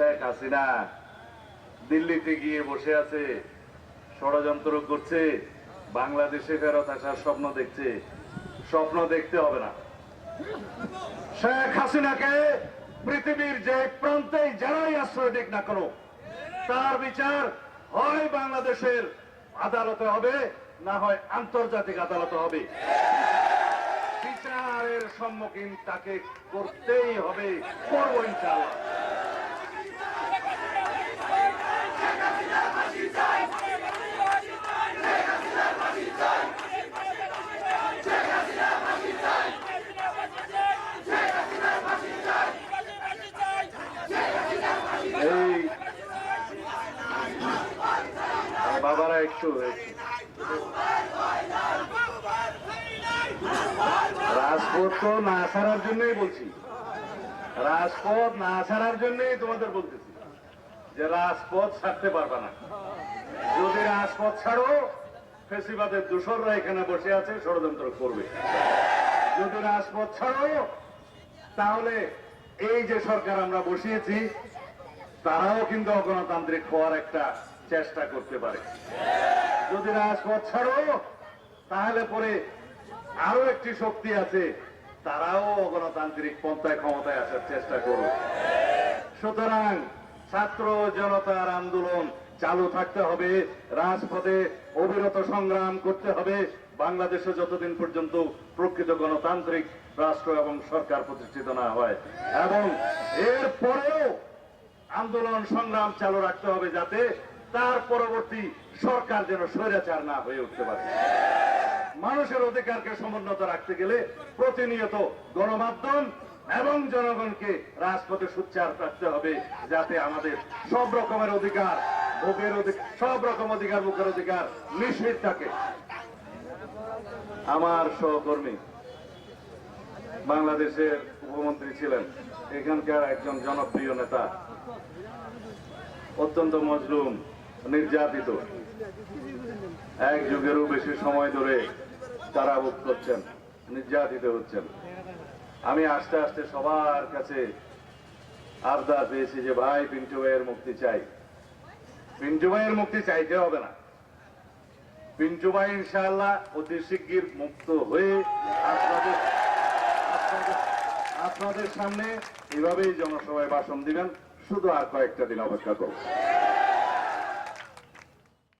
শেখ হাসিনা দিল্লিতে গিয়ে বসে আছে, ষড়যন্ত্র করছে, বাংলাদেশে ফেরত আসার স্বপ্ন দেখছে। স্বপ্ন দেখতে হবে না। শেখ হাসিনাকে পৃথিবীর যে প্রান্তেই যারাই আশ্রয় দিক না কেন, তার বিচার হয় বাংলাদেশের আদালতে হবে, না হয় আন্তর্জাতিক আদালতে হবে। বিচারের সম্মুখীন তাকে করতেই হবে, করব ইনশাআল্লাহ এই বাবারা একটু একটু। রাজপথ তো না ছাড়ার জন্যই বলছি। রাজপথ না ছাড়ার জন্যই তোমাদের বলতেছি যে রাজপথ ছাড়তে পারবে না। যদি রাজপথ ছাড়ো, ফেসিবাদের দূষররা এখানে বসে আছে, ষড়যন্ত্র করবে। যদি রাজপথ ছাড়ো, তাহলে এই যে সরকার আমরা বসিয়েছি, তারাও কিন্তু অগণতান্ত্রিক হওয়ার একটা চেষ্টা করতে পারে। যদি রাজপথ ছাড়ো, তাহলে পরে আরও একটি শক্তি আছে, তারাও অগণতান্ত্রিক পন্থায় ক্ষমতায় আসার চেষ্টা করবে। সুতরাং ছাত্র জনতার আন্দোলন চালু থাকতে হবে, রাজপথে অবিরত সংগ্রাম করতে হবে, বাংলাদেশে যতদিন পর্যন্ত প্রকৃত গণতান্ত্রিক রাষ্ট্র এবং সরকার প্রতিষ্ঠিত না হয়। এবং এর পরেও আন্দোলন সংগ্রাম চালু রাখতে হবে যাতে তার পরবর্তী সরকার যেন স্বৈরাচার না হয়ে উঠতে পারে। মানুষের অধিকারকে সমুন্নত রাখতে গেলে প্রতিনিয়ত গণমাধ্যম এবং জনগণকে রাজপথে সুচ্চার রাখতে হবে, যাতে আমাদের সব রকমের অধিকার ভোগের অধিকার সব রকম অধিকার, ভোগের অধিকার নিশ্চিত থাকে। আমার সহকর্মী, বাংলাদেশের উপমন্ত্রী ছিলেন এখানকার একজন জনপ্রিয় নেতা, অত্যন্ত মজলুম নির্যাতিত। এক যুগেরও বেশি সময় ধরে তারা ভোগ করছেন, নির্যাতিত হচ্ছেন। আমি আস্তে আস্তে সবার কাছে আবদার পেয়েছি যে ভাই, পিন্টু ভাইয়ের মুক্তি চাই। পিন্টু ভাইয়ের মুক্তি চাইতে হবে না। পিন্টু ভাই ইনশাআল্লাহ অতি শিগগির মুক্ত হয়ে আপনাদের- আপনাদের সামনে এভাবেই জনসভায় ভাষণ দিবেন। শুধু আর কয়েকটা দিন অপেক্ষা করব